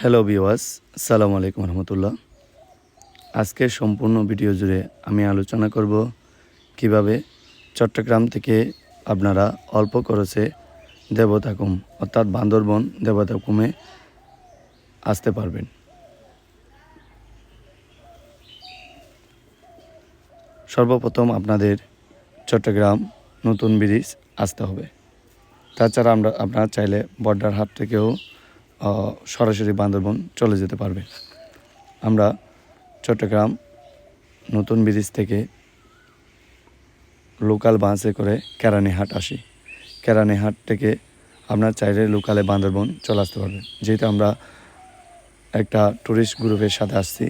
Hello বিওয়াস সালাম আলাইকুম রহমতুল্লাহ আজকে সম্পূর্ণ ভিডিও জুড়ে আমি আলোচনা করব কীভাবে চট্টগ্রাম থেকে আপনারা অল্প খরচে দেবতাকুম, অর্থাৎ বান্দরবন দেবতাকুমে আসতে পারবেন। সর্বপ্রথম আপনাদের চট্টগ্রাম নতুন ব্রিজ আসতে হবে। তাছাড়া আমরা, আপনারা চাইলে বর্ডার হাট থেকেও সরাসরি বান্দরবন চলে যেতে পারবে। আমরা চট্টগ্রাম নতুন ব্রিজ থেকে লোকাল বাসে করে কেরানীহাট আসি। কেরানীহাট থেকে আপনার চাইলে লোকালে বান্দরবন চলে আসতে পারবেন যেহেতু আমরা একটা ট্যুরিস্ট গ্রুপের সাথে আসছি,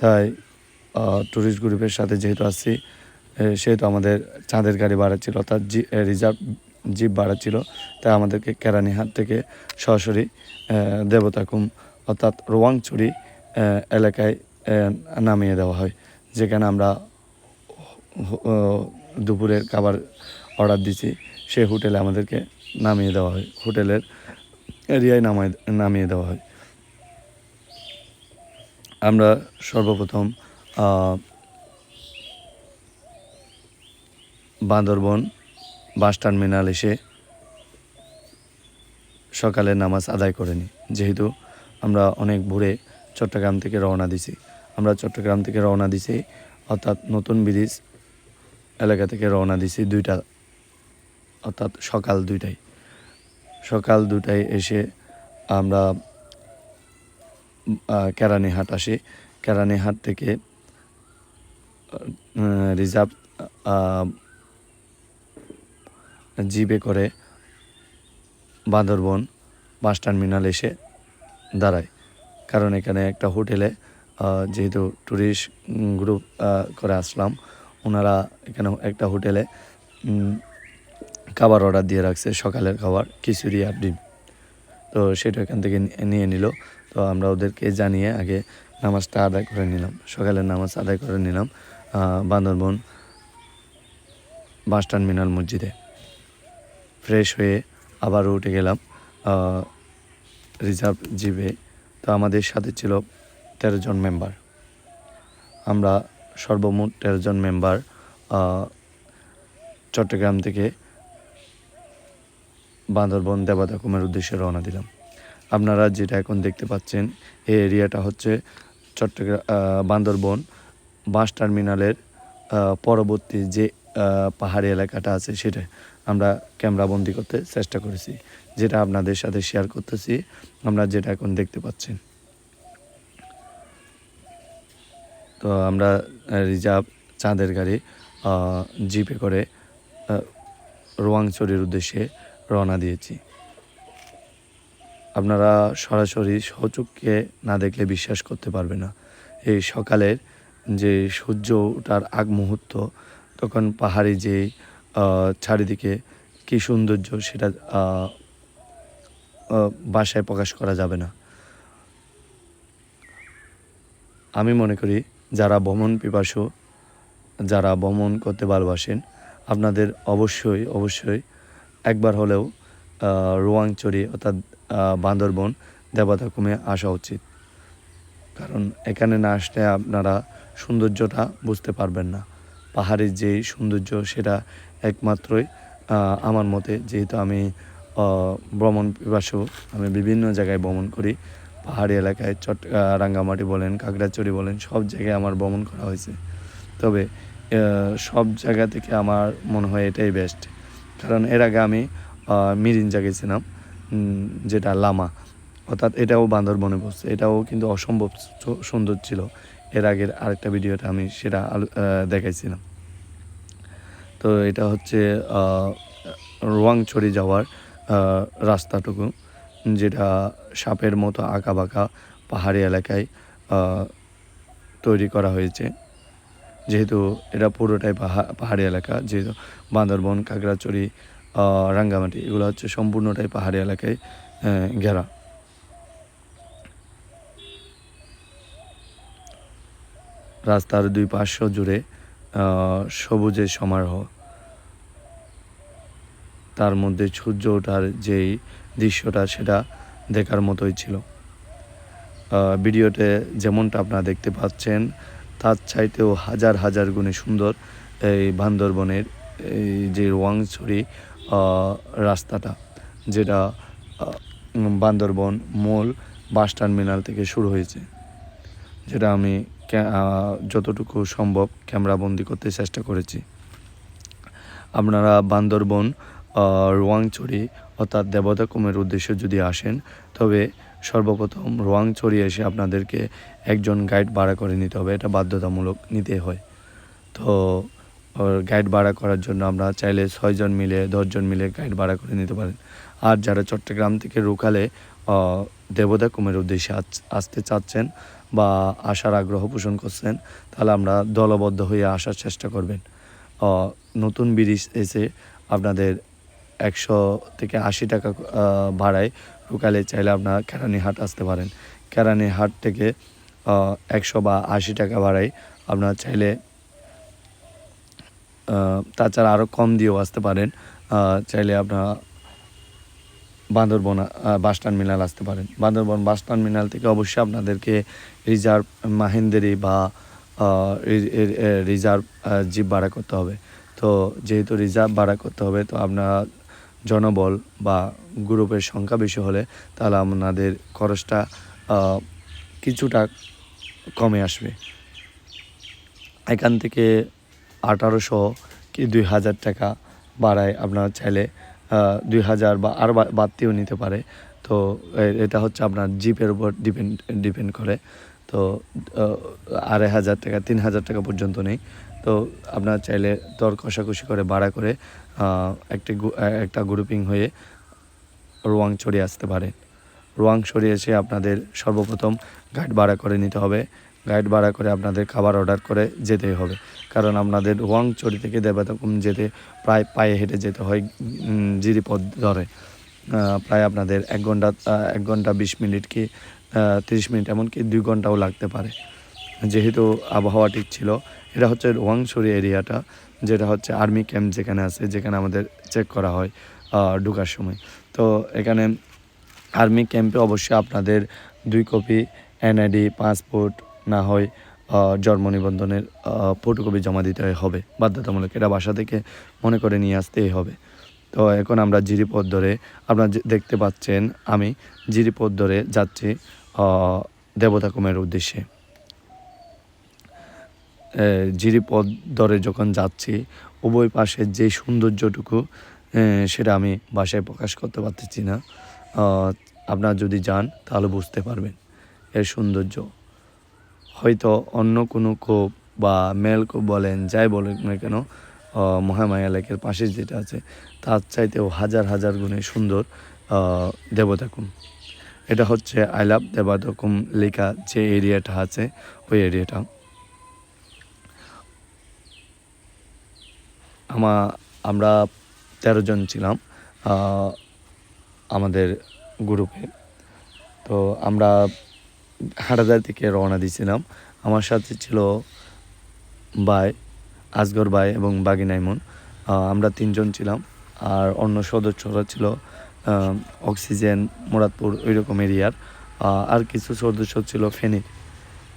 তাই ট্যুরিস্ট গ্রুপের সাথে যেহেতু আসছি সেহেতু আমাদের চাঁদের গাড়ি ভাড়া ছিল, অর্থাৎ জি রিজার্ভ জিপ ভাড়া ছিল তাই আমাদেরকে কেরানীহাট থেকে সরাসরি দেবতাকুম অর্থাৎ রোয়াংচুরি এলাকায় নামিয়ে দেওয়া হয়, যেখানে আমরা দুপুরের খাবার অর্ডার দিছি, সেই হোটেলে আমাদেরকে নামিয়ে দেওয়া হয়, হোটেলের এরিয়ায় নামায়, নামিয়ে দেওয়া হয়। আমরা সর্বপ্রথম বান্দরবন বাস টার্মিনাল এসে সকালে নামাজ আদায় করে নিই যেহেতু আমরা অনেক ভোরে চট্টগ্রাম থেকে রওনা দিছি। আমরা চট্টগ্রাম থেকে রওনা দিছি, অর্থাৎ নতুন ব্রিজ এলাকা থেকে রওনা দিছি দুইটা, অর্থাৎ সকাল দুইটায়। সকাল দুটায় এসে আমরা কেরানীহাট আসি। কেরানীহাট থেকে রিজার্ভ জিপে করে বান্দরবন বাস টার্মিনাল এসে দাঁড়ায়। কারণ এখানে একটা হোটেলে যেহেতু ট্যুরিস্ট গ্রুপ করে আসলাম, ওনারা এখানে একটা হোটেলে খাবার অর্ডার দিয়ে রাখছে, সকালের খাবার, খিচুড়ি আর ডিম। তো সেটা এখান থেকে নিয়ে নিল। তো আমরা ওদেরকে জানিয়ে আগে নামাজটা আদায় করে নিলাম, সকালের নামাজ আদায় করে নিলাম বান্দরবন বাস টার্মিনাল মসজিদে। ফ্রেশ হয়ে আবার উঠে গেলাম রিজার্ভ জিপে। তো আমাদের সাথে ছিল তেরো জন মেম্বার। আমরা সর্বমোট তেরো জন মেম্বার চট্টগ্রাম থেকে বান্দরবন, দেবাদাকুমের উদ্দেশ্যে রওনা দিলাম। আপনারা যেটা এখন দেখতে পাচ্ছেন, এই এরিয়াটা হচ্ছে চট্টগ্রাম বান্দরবন বাস টার্মিনালের পরবর্তী যে পাহাড়ি এলাকাটা আছে সেটা। আমরা ক্যামেরা বন্দি করতে চেষ্টা করেছি, যেটা আপনাদের সাথে শেয়ার করতেছি, আমরা যেটা এখন দেখতে পাচ্ছেন তো আমরা রিজার্ভ চাঁদের গাড়ি জিপে করে রোয়াংচরির উদ্দেশ্যে রওনা দিয়েছি। আপনারা সরাসরি সচক্ষে না দেখলে বিশ্বাস করতে পারবে না। এই সকালের যে সূর্য ওঠার আগ মুহূর্ত তখন পাহাড়ি যে চারিদিকে কি সৌন্দর্য সেটা আহ, প্রকাশ করা যাবে না। আমি মনে করি যারা ভ্রমণ পিপাসু যারা ভ্রমণ করতে ভালোবাসেন আপনাদের অবশ্যই অবশ্যই একবার হলেও রোয়াংচরি অর্থাৎ বান্দরবন দেবতাকুমে আসা উচিত। কারণ এখানে না আসলে আপনারা সৌন্দর্যটা বুঝতে পারবেন না। পাহাড়ের যে সৌন্দর্য সেটা একমাত্রই আমার মতে। যেহেতু আমি ভ্রমণ পিপাসু, আমি বিভিন্ন জায়গায় ভ্রমণ করি। পাহাড়ি এলাকায়, চট রাঙ্গামাটি বলেন কাকড়াচড়ি বলেন, সব জায়গায় আমার ভ্রমণ করা হয়েছে। তবে সব জায়গা থেকে আমার মনে হয় এটাই বেস্ট কারণ এর আগে আমি মিরিঞ্জা গেছিলাম যেটা লামা। অর্থাৎ এটাও বান্দরবনে বসছে এটাও কিন্তু অসম্ভব সুন্দর ছিল। এর আগের আরেকটা ভিডিওটা আমি সেটা দেখাইছিলাম। তো এটা হচ্ছে রোয়াংছড়ি যাওয়ার রাস্তাটুকু, যেটা সাপের মতো আঁকা বাঁকা পাহাড়ি এলাকায় তৈরি করা হয়েছে। যেহেতু এটা পুরোটাই পাহা, পাহাড়ি এলাকা, যেহেতু বান্দরবন কাকড়াচড়ি রাঙ্গামাটি, এগুলো হচ্ছে সম্পূর্ণটাই পাহাড়ি এলাকায় ঘেরা। রাস্তার দুই পার্শ্ব জুড়ে আহ, সবুজের সমারোহ। তার মধ্যে সূর্য ওঠার যেই দৃশ্যটা সেটা দেখার মতোই ছিল। ভিডিওতে যেমনটা আপনারা দেখতে পাচ্ছেন তার চাইতেও হাজার হাজার গুণে সুন্দর এই বান্দরবনের এই যে রোয়াংছড়ি রাস্তাটা যেটা বান্দরবন মূল বাস টার্মিনাল থেকে শুরু হয়েছে যেটা আমি যতটুকু সম্ভব ক্যামেরাবন্দি করতে চেষ্টা করেছি। আপনারা বান্দরবন রোয়াংছড়ি অর্থাৎ দেবতাকুমের উদ্দেশ্যে যদি আসেন, তবে সর্বপ্রথম রোয়াংছড়ি এসে আপনাদেরকে একজন গাইড ভাড়া করে নিতে হবে। এটা বাধ্যতামূলক নিতে হয়। তো গাইড ভাড়া করার জন্য আমরা চাইলে ছয়জন মিলে দশজন মিলে গাইড ভাড়া করে নিতে পারেন। আর যারা চট্টগ্রাম থেকে রুকালে আহ, দেবতাকুমের উদ্দেশ্যে আস- আসতে চাচ্ছেন বা আসার আগ্রহ পোষণ করছেন তাহলে আমরা দলবদ্ধ হয়ে আসার চেষ্টা করবেন। নতুন ব্রিজ এসে আপনাদের একশো থেকে আশি টাকা ভাড়ায় রুকালে চাইলে আপনারা কেরানীহাট আসতে পারেন। কেরানীহাট থেকে একশো বা আশি টাকা ভাড়ায় আপনারা চাইলে তাছাড়া আরও কম দিয়েও আসতে পারেন। চাইলে আপনারা বান্দরবন বাস টার্মিনাল আসতে পারেন। বান্দরবন বাস টার্মিনাল থেকে অবশ্যই আপনাদেরকে রিজার্ভ মাহেন্দেরি বা রিজার্ভ জিপ ভাড়া করতে হবে। তো যেহেতু রিজার্ভ ভাড়া করতে হবে, তো আপনারা জনবল বা গ্রুপের সংখ্যা বেশি হলে তাহলে আপনাদের খরচটা কিছুটা কমে আসবে। এখান থেকে আঠারোশো কি দুই হাজার টাকা বাড়ায় আপনারা চাইলে দুই হাজার বা আর বাড়তিও নিতে পারে। তো এটা হচ্ছে আপনার জিপের উপর ডিপেন্ড ডিপেন্ড করে। তো আড়াই হাজার টাকা, তিন হাজার টাকা পর্যন্ত নেই। তো আপনার চাইলে দর কষাকষি করে, ভাড়া করে একটি একটা গ্রুপিং হয়ে রোয়াং চড়িয়ে আসতে পারে। রোয়াং সরিয়ে এসে আপনাদের সর্বপ্রথম গাইড ভাড়া করে নিতে হবে। গাইড ভাড়া করে আপনাদের খাবার অর্ডার করে যেতেই হবে। কারণ আপনাদের রোয়াং চড়ি থেকে দেবাতকুম যেতে প্রায় পায়ে হেঁটে যেতে হয় জিরিপথ ধরে। প্রায় আপনাদের এক ঘণ্টা এক ঘণ্টা বিশ মিনিট কি তিরিশ মিনিট এমনকি দুই ঘন্টাও লাগতে পারে। যেহেতু আবহাওয়া ঠিক ছিল, এটা হচ্ছে রোয়াংছড়ি এরিয়াটা, যেটা হচ্ছে আর্মি ক্যাম্প যেখানে আছে, যেখানে আমাদের চেক করা হয় ঢুকার সময়। তো এখানে আর্মি ক্যাম্পে অবশ্যই আপনাদের দুই কপি এনআইডি, পাসপোর্ট না হয় জন্ম নিবন্ধনের ফটোকপি জমা দিতে হবে। বাধ্যতামূলক এটা বাসা থেকে মনে করে নিয়ে আসতেই হবে। তো এখন আমরা জিরিপথ ধরে আপনারা দেখতে পাচ্ছেন আমি জিরিপথ ধরে যাচ্ছি আহ, দেবতাকুমের উদ্দেশ্যে। জিরিপথ ধরে যখন যাচ্ছি উভয় পাশে যে সৌন্দর্যটুকু সেটা আমি বাসায় প্রকাশ করতে পারতেছি না। আপনারা যদি যান তাহলে বুঝতে পারবেন। এর সৌন্দর্য। হয়তো অন্য কোনো কোপ বা মেল কোপ বলেন, যাই বলেন না কেন মহামায়া লেকের পাশে যেটা আছে, তার চাইতেও হাজার হাজার গুণে সুন্দর দেবতাকুম এটা হচ্ছে আই লাভ দেবতাকুম লেখা যে এরিয়াটা আছে, ওই এরিয়াটা। আমা, আমরা তেরো জন ছিলাম আমাদের গ্রুপে। তো আমরা হাটাদার থেকে রওনা দিয়েছিলাম। আমার সাথে ছিল ভাই আসগর ভাই এবং বাগি নাইমন। আমরা তিনজন ছিলাম। আর অন্য সদস্যরা ছিল অক্সিজেন, মুরাদপুর ওই রকম এরিয়ার আর কিছু সদস্য ছিল ফেনী।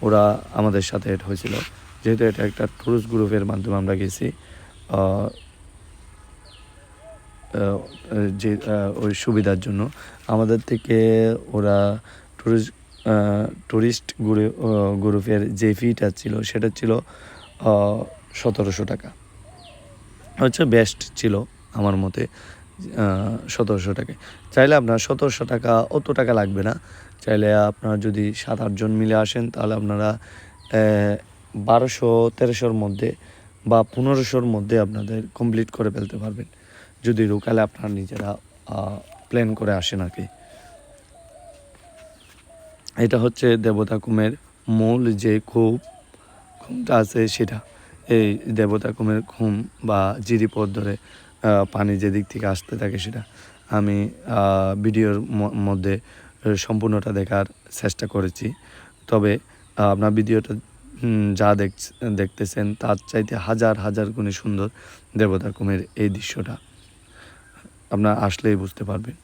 ওরা আমাদের সাথে এড হয়েছিল। যেহেতু এটা একটা টুরিস্ট গ্রুপের মাধ্যমে আমরা গেছি যে ওই সুবিধার জন্য। আমাদের থেকে ওরা টুরিস্ট টুরিস্ট গ্রুপের যে ফিটা ছিল, সেটা ছিল সতেরোশো টাকা। হচ্ছে বেস্ট ছিল আমার মতে সতেরোশো টাকা চাইলে আপনার সতেরোশো টাকা অত টাকা লাগবে না। চাইলে আপনার যদি সাত আটজন মিলে আসেন, তাহলে আপনারা বারোশো, তেরোশোর মধ্যে বা পনেরোশোর মধ্যে আপনাদের কমপ্লিট করে ফেলতে পারবেন। যদি রুকালে আপনারা নিজেরা প্ল্যান করে আসেন আর কি। এটা হচ্ছে দেবতা কুমের মূল যে খুব খুমটা আছে সেটা। এই দেবতা কুমের খুম বা জিরিপথ ধরে আহ, পানি যেদিক থেকে আসতে থাকে সেটা। আমি ভিডিওর মধ্যে সম্পূর্ণটা দেখার চেষ্টা করেছি। তবে আপনার ভিডিওটা যা দেখ দেখতেছেন তার চাইতে হাজার হাজার গুণে সুন্দর দেবতা কুমের এই দৃশ্যটা। আপনার আসলেই বুঝতে পারবেন।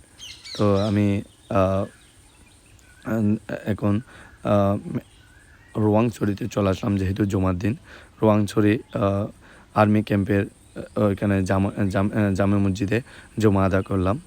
তো আমি এখন রোয়াংছড়িতে চলে আসলাম যেহেতু জমার দিন। রোয়াংছড়ি আর্মি ক্যাম্পের ওইখানে জামা জামে মসজিদে জমা আদা করলাম।